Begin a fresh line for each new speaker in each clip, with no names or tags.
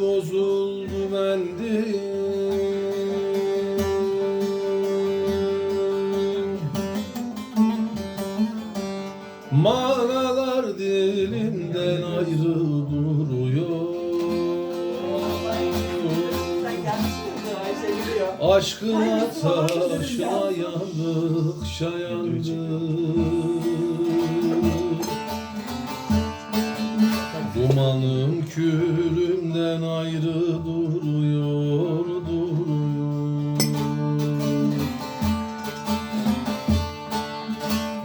bozuldu bendim Manalar dilimden ayrı duruyor. Aşkına taşına yandık Dumanım külümden ayrı duruyor duruyor.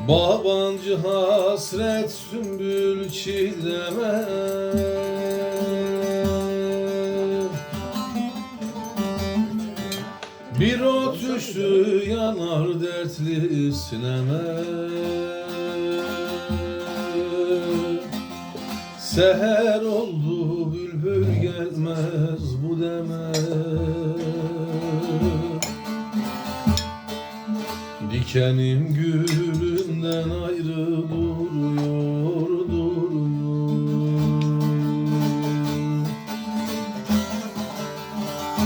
Babancı hasret sümbül çiğdeme Bir ot düştü yanar dertli sineme Seher oldu bülbül gelmez bu deme Dikenim gülünden ayrı